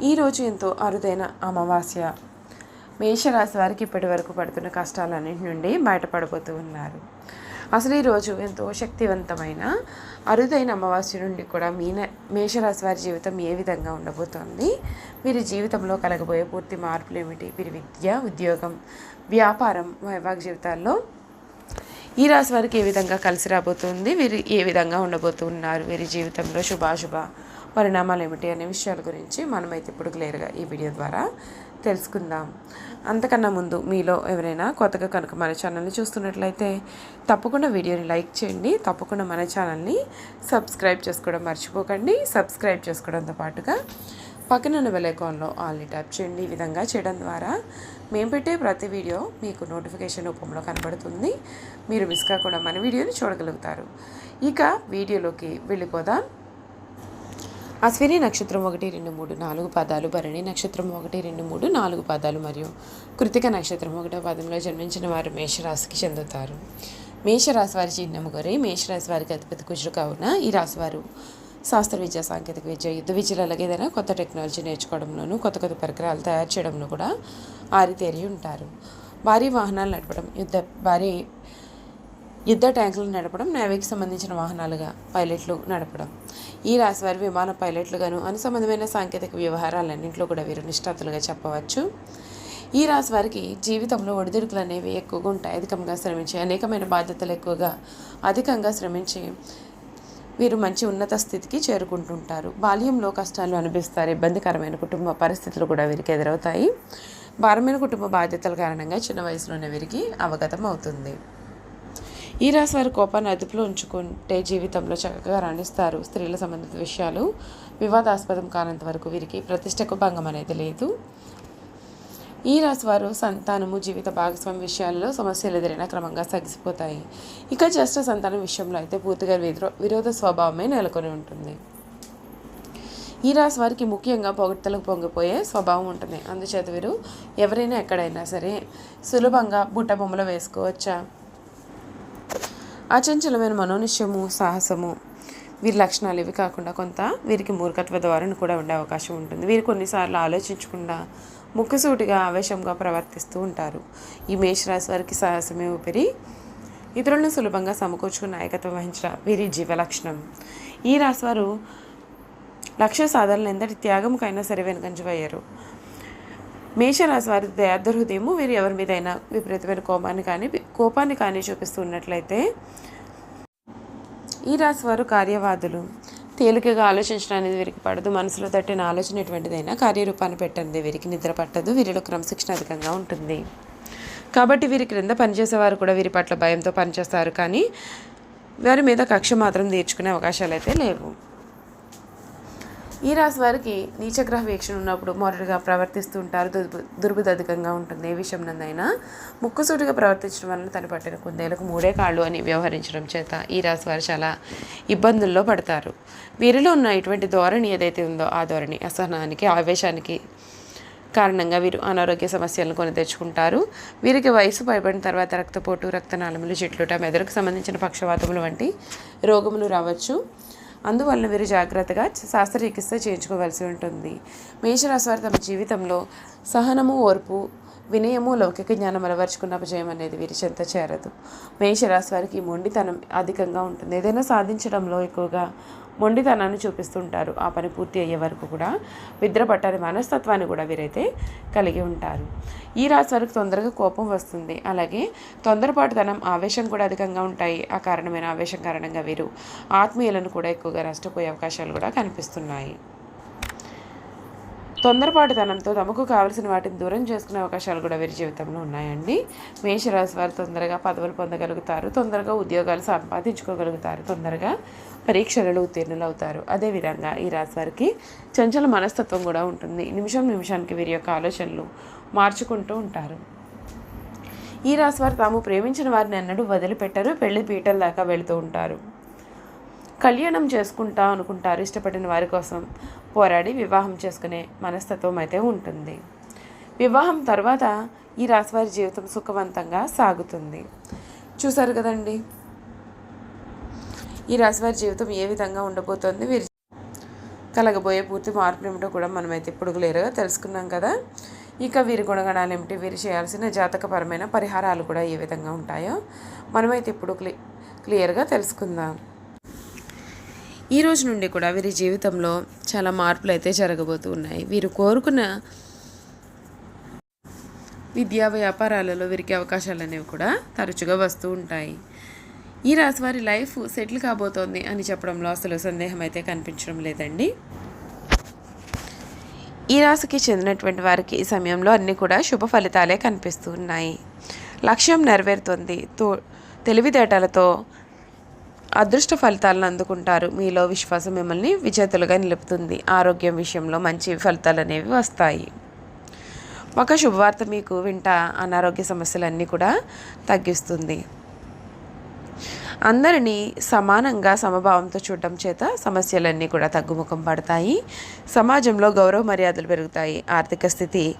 ఈరోజు ఎంతో అరుదైన అమావాస్య. మేషరాశి వారికి ఇప్పటి వరకు పడుతున్న కష్టాలన్నింటి నుండి బయటపడబోతూ ఉన్నారు. అసలు ఈరోజు ఎంతో శక్తివంతమైన అరుదైన అమావాస్య నుండి కూడా మీన మేషరాశి వారి జీవితం ఏ విధంగా ఉండబోతోంది? వీరి జీవితంలో కలగబోయే పూర్తి మార్పులు ఏమిటి? వీరి విద్య ఉద్యోగం వ్యాపారం వైవాహిక జీవితాల్లో ఈ రాశి వారికి ఏ విధంగా కలిసి రాబోతుంది? వీరు ఏ విధంగా ఉండబోతున్నారు? వీరి జీవితంలో శుభాశుభ పరిణామాలు ఏమిటి అనే విషయాల గురించి మనమైతే ఇప్పుడు క్లియర్గా ఈ వీడియో ద్వారా తెలుసుకుందాం. అంతకన్నా ముందు మీలో ఎవరైనా కొత్తగా కనుక మన ఛానల్ని చూస్తున్నట్లయితే తప్పకుండా వీడియోని లైక్ చేయండి. తప్పకుండా మన ఛానల్ని సబ్స్క్రైబ్ చేసుకోవడం మర్చిపోకండి. సబ్స్క్రైబ్ చేసుకోవడంతో పాటుగా పక్కన ఉన్న బెల్ ఐకాన్లో ఆల్ని ట్యాప్ చేయండి. ఈ విధంగా చేయడం ద్వారా మేము పెట్టే ప్రతి వీడియో మీకు నోటిఫికేషన్ రూపంలో కనబడుతుంది. మీరు మిస్ కాకుండా మన వీడియోని చూడగలుగుతారు. ఇక వీడియోలోకి వెళ్ళిపోదాం. అశ్విని నక్షత్రం ఒకటి రెండు మూడు నాలుగు పదాలు భరణి నక్షత్రం ఒకటి రెండు మూడు నాలుగు పదాలు మరియు కృతిక నక్షత్రం ఒకటో పదంలో జన్మించిన వారు మేషరాశికి చెందుతారు. మేషరాశి వారి చిహ్నము గొరి మేషరాశి వారికి అధిపతి కుజుడు కావున ఈ రాశి వారు శాస్త్ర విద్య సాంకేతిక విద్య యుద్ధ విద్యలు అలాగే ఏదైనా కొత్త టెక్నాలజీ నేర్చుకోవడంలోనూ కొత్త కొత్త పరికరాలు తయారు చేయడంలో కూడా ఆరితేరి ఉంటారు. భారీ వాహనాలు నడపడం యుద్ధ భారీ యుద్ధ ట్యాంకులు నడపడం నేవీకి సంబంధించిన వాహనాలుగా పైలట్లు నడపడం. ఈ రాశి వారి విమాన పైలట్లుగాను అనుసంబంధమైన సాంకేతిక వ్యవహారాలన్నింటిలో కూడా వీరు నిష్ఠాతులుగా చెప్పవచ్చు. ఈ రాశి వారికి జీవితంలో ఒడిదుడుకులు అనేవి ఎక్కువగా ఉంటాయి. అధికంగా శ్రమించి అనేకమైన బాధ్యతలు ఎక్కువగా అధికంగా శ్రమించి వీరు మంచి ఉన్నత స్థితికి చేరుకుంటుంటారు. బాల్యంలో కష్టాలు అనిపిస్తారు ఇబ్బందికరమైన కుటుంబ పరిస్థితులు కూడా వీరికి ఎదురవుతాయి. భారమైన కుటుంబ బాధ్యతల కారణంగా చిన్న వయసులోనే వీరికి అవగతం అవుతుంది ఈ రాశి వారి కోపాన్ని అదుపులో ఉంచుకుంటే జీవితంలో చక్కగా రాణిస్తారు స్త్రీల సంబంధిత విషయాలు. వివాదాస్పదం కానంత వరకు వీరికి ప్రతిష్టకు భంగం అనేది లేదు. ఈ రాశి వారు సంతానము జీవిత భాగస్వామి విషయాల్లో సమస్యలు ఎదురైనా క్రమంగా సగిసిపోతాయి. ఇక జ్యేష్ఠ సంతానం విషయంలో అయితే పూర్తిగా విరో విరోధ స్వభావమే నెలకొని ఉంటుంది. ఈ రాశి వారికి ముఖ్యంగా పొగడ్తలకు పొంగిపోయే స్వభావం ఉంటుంది. అందుచేత వీరు ఎవరైనా ఎక్కడైనా సరే సులభంగా బుట్ట బొమ్మలు వేసుకోవచ్చా? అచంచలమైన మనోనిశ్చయము సాహసము వీరి లక్షణాలు ఇవి కాకుండా కొంత వీరికి మూర్ఖత్వ ధోరణి కూడా ఉండే అవకాశం ఉంటుంది. వీరు కొన్నిసార్లు ఆలోచించకుండా ముక్కుసూటిగా ఆవేశంగా ప్రవర్తిస్తూ ఉంటారు. ఈ మేషరాశి వారికి సాహసమే ఊపిరి. ఇతరులను సులభంగా సమకూర్చుకుని నాయకత్వం వహించడం వీరి జీవ లక్షణం. ఈ రాశివారు లక్ష్య సాధనలు ఎంతటి త్యాగంకైనా సరే వెనుకంజవయ్యారు మేషరాశి వారి దయార్థహృదయము వీరు ఎవరి మీదైనా విపరీతమైన కోపాన్ని కానీ కోపాన్ని కానీ చూపిస్తున్నట్లయితే ఈ రాశి వారు కార్యవాదులు. తేలికగా ఆలోచించడం అనేది వీరికి పడదు. మనసులో తట్టిన ఆలోచన ఎటువంటిదైనా కార్యరూపాన్ని పెట్టండి. వీరికి నిద్ర పట్టదు. వీరిలో క్రమశిక్షణ అధికంగా ఉంటుంది. కాబట్టి వీరి క్రింద పనిచేసేవారు కూడా వీరి పట్ల భయంతో పనిచేస్తారు. కానీ వారి మీద కక్ష మాత్రం తీర్చుకునే అవకాశాలు అయితే లేవు. ఈ రాశి వారికి నీచగ్రహ వీక్షణ ఉన్నప్పుడు మొరటుగా ప్రవర్తిస్తూ ఉంటారు. దుర్బు దుర్బుదధికంగా ఉంటుంది. ఏ విషయం నందైనా ముక్కుసూటిగా ప్రవర్తించడం వలన తన పట్టిన కుందేలకు మూడే కాళ్ళు అని వ్యవహరించడం చేత ఈ రాశి వారు చాలా ఇబ్బందుల్లో పడతారు. వీరిలో ఉన్న ఇటువంటి ధోరణి ఏదైతే ఉందో ఆ ధోరణి అసహనానికి ఆవేశానికి కారణంగా వీరు అనారోగ్య సమస్యలను కొని తెచ్చుకుంటారు. వీరికి వయసు పైబడిన తర్వాత రక్తపోటు రక్తనాళములు చెట్లుట మెదడుకు సంబంధించిన పక్షవాతములు వంటి రోగములు రావచ్చు. అందువలన వీరు జాగ్రత్తగా శస్త్రచికిత్స చేయించుకోవాల్సి ఉంటుంది. మేషరాశి వారు తమ జీవితంలో సహనము ఓర్పు వినయము లౌకిక జ్ఞానం అలవరుచుకున్న అపజయం అనేది వీరి చెంత చేరదు. మేషరాశి వారికి మొండితనం అధికంగా ఉంటుంది. ఏదైనా సాధించడంలో ఎక్కువగా మొండితనాన్ని చూపిస్తుంటారు. ఆ పని పూర్తి అయ్యే వరకు కూడా నిద్రపట్టని మనస్తత్వాన్ని కూడా వీరైతే కలిగి ఉంటారు. ఈ రాశి వారికి తొందరగా కోపం వస్తుంది. అలాగే తొందరపాటుతనం ఆవేశం కూడా అధికంగా ఉంటాయి. ఆ కారణమైన ఆవేశం కారణంగా వీరు ఆత్మీయులను కూడా ఎక్కువగా నష్టపోయే అవకాశాలు కూడా కనిపిస్తున్నాయి. తొందరపాటుతనంతో తమకు కావలసిన వాటిని దూరం చేసుకునే అవకాశాలు కూడా వీరి జీవితంలో ఉన్నాయండి. మేషరాశి వారు తొందరగా పదవులు పొందగలుగుతారు తొందరగా ఉద్యోగాలు సంపాదించుకోగలుగుతారు తొందరగా పరీక్షలలో ఉత్తీర్ణులు అవుతారు అదేవిధంగా ఈ రాశి వారికి చంచల మనస్తత్వం కూడా ఉంటుంది. నిమిషం నిమిషానికి వీరి యొక్క ఆలోచనలు మార్చుకుంటూ ఉంటారు. ఈ రాశి వారు తాము ప్రేమించిన వారిని ఎన్నడూ వదిలిపెట్టరు పెళ్ళి పీటల దాకా వెళుతూ ఉంటారు. కళ్యాణం చేసుకుంటా అనుకుంటారు ఇష్టపడిన వారి కోసం పోరాడి వివాహం చేసుకునే మనస్తత్వం అయితే ఉంటుంది. వివాహం తర్వాత ఈ రాశివారి జీవితం సుఖవంతంగా సాగుతుంది. చూసారు కదండి? ఈ రాశివారి జీవితం ఏ విధంగా ఉండబోతోంది? వీరి కలగబోయే పూర్తి మార్పులు ఏమిటో కూడా మనమైతే ఇప్పుడు క్లియర్గా తెలుసుకున్నాం కదా. ఇక వీరి గుణగణాలు ఏమిటి? వీరు చేయాల్సిన జాతకపరమైన పరిహారాలు కూడా ఏ విధంగా ఉంటాయో మనమైతే ఇప్పుడు క్లి క్లియర్గా తెలుసుకుందాం. ఈ రోజు నుండి కూడా వీరి జీవితంలో చాలా మార్పులు అయితే జరగబోతూ ఉన్నాయి వీరు కోరుకున్న విద్యా వ్యాపారాలలో వీరికి అవకాశాలు అనేవి కూడా తరచుగా వస్తూ ఉంటాయి. ఈ రాశి వారి లైఫ్ సెటిల్ కాబోతోంది అని చెప్పడంలో అసలు సందేహం అయితే కనిపించడం లేదండి. ఈ రాశికి చెందినటువంటి వారికి ఈ సమయంలో అన్నీ కూడా శుభ ఫలితాలే కనిపిస్తూ ఉన్నాయి లక్ష్యం నెరవేరుతుంది. తో తెలివితేటలతో అదృష్ట ఫలితాలను అందుకుంటారు. మీలో విశ్వాసం మిమ్మల్ని విజేతలుగా నిలుపుతుంది. ఆరోగ్యం విషయంలో మంచి ఫలితాలు అనేవి వస్తాయి. ఒక శుభవార్త మీకు వింట అనారోగ్య సమస్యలన్నీ కూడా తగ్గిస్తుంది. అందరినీ సమానంగా సమభావంతో చూడటం చేత సమస్యలన్నీ కూడా తగ్గుముఖం పడతాయి. సమాజంలో గౌరవ మర్యాదలు పెరుగుతాయి. ఆర్థిక స్థితి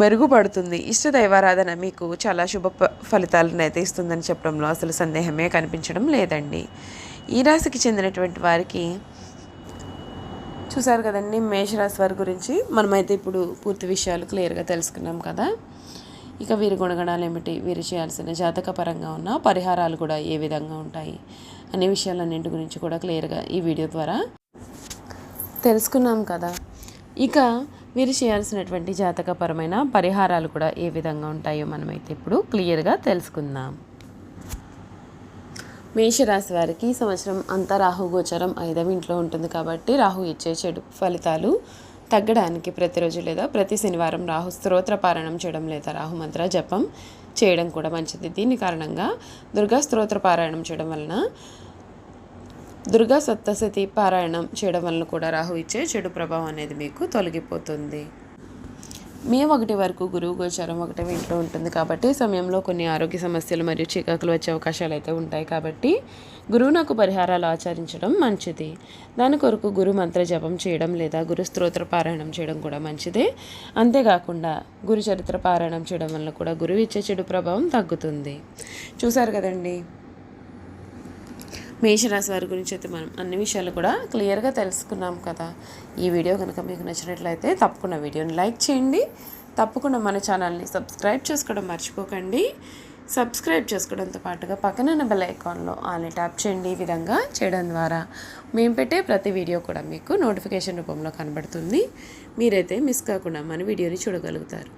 మెరుగుపడుతుంది. ఇష్ట దైవారాధన మీకు చాలా శుభ ఫలితాలను అయితే ఇస్తుందని చెప్పడంలో అసలు సందేహమే కనిపించడం లేదండి. ఈ రాశికి చెందినటువంటి వారికి చూసారు కదండి మేషరాశి వారి గురించి మనమైతే ఇప్పుడు పూర్తి విషయాలు క్లియర్గా తెలుసుకున్నాం కదా. ఇక వీరి గుణగణాలు ఏమిటి? వీరు చేయాల్సిన జాతకపరంగా ఉన్న పరిహారాలు కూడా ఏ విధంగా ఉంటాయి? అనే విషయాలన్నింటి గురించి కూడా క్లియర్గా ఈ వీడియో ద్వారా తెలుసుకున్నాం కదా. ఇక వీరు చేయాల్సినటువంటి జాతకపరమైన పరిహారాలు కూడా ఏ విధంగా ఉంటాయో మనమైతే ఇప్పుడు క్లియర్గా తెలుసుకుందాం. మేషరాశి వారికి ఈ సంవత్సరం అంతా రాహు గోచరం ఐదవ ఇంట్లో ఉంటుంది కాబట్టి రాహు ఇచ్చే చెడు ఫలితాలు తగ్గడానికి ప్రతిరోజు లేదా ప్రతి శనివారం రాహు స్తోత్ర పారాయణం చేయడం లేదా రాహు మంత్ర జపం చేయడం కూడా మంచిది. దీని కారణంగా దుర్గా స్తోత్ర పారాయణం చేయడం వలన దుర్గా సప్తశతి పారాయణం చేయడం వలన కూడా రాహు ఇచ్చే చెడు ప్రభావం అనేది మీకు తొలగిపోతుంది. మే ఒకటి వరకు గురువు గోచారం ఒకటి ఇంట్లో ఉంటుంది కాబట్టి సమయంలో కొన్ని ఆరోగ్య సమస్యలు మరియు చికాకులు వచ్చే అవకాశాలు అయితే ఉంటాయి కాబట్టి గురువు నాకు పరిహారాలు ఆచరించడం మంచిది. దాని కొరకు గురు మంత్ర జపం చేయడం లేదా గురు స్తోత్ర పారాయణం చేయడం కూడా మంచిదే. అంతేకాకుండా గురు చరిత్ర పారాయణం చేయడం వల్ల కూడా గురువు ఇచ్చే చెడు ప్రభావం తగ్గుతుంది. చూసారు కదండి? మేషరాశి వారి గురించి అయితే మనం అన్ని విషయాలు కూడా క్లియర్గా తెలుసుకున్నాం కదా. ఈ వీడియో కనుక మీకు నచ్చినట్లయితే తప్పకుండా వీడియోని లైక్ చేయండి. తప్పకుండా మన ఛానల్ని సబ్స్క్రైబ్ చేసుకోవడం మర్చిపోకండి. సబ్స్క్రైబ్ చేసుకోవడంతో పాటుగా పక్కన బెల్ ఐకాన్లో ఆల్ని ట్యాప్ చేయండి ఈ విధంగా చేయడం ద్వారా. మేము పెట్టే ప్రతి వీడియో కూడా మీకు నోటిఫికేషన్ రూపంలో కనబడుతుంది. మీరైతే మిస్ కాకుండా మన వీడియోని చూడగలుగుతారు.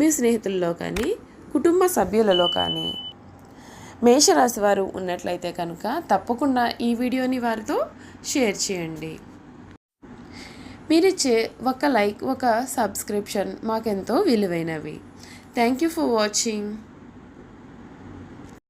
మీ స్నేహితుల్లో కానీ కుటుంబ సభ్యులలో కానీ మేషరాశి వారు ఉన్నట్లయితే కనుక తప్పకుండా ఈ వీడియోని వారితో షేర్ చేయండి. మీరిచ్చే ఒక లైక్ ఒక సబ్స్క్రిప్షన్ మాకెంతో విలువైనవి. Thank you for watching.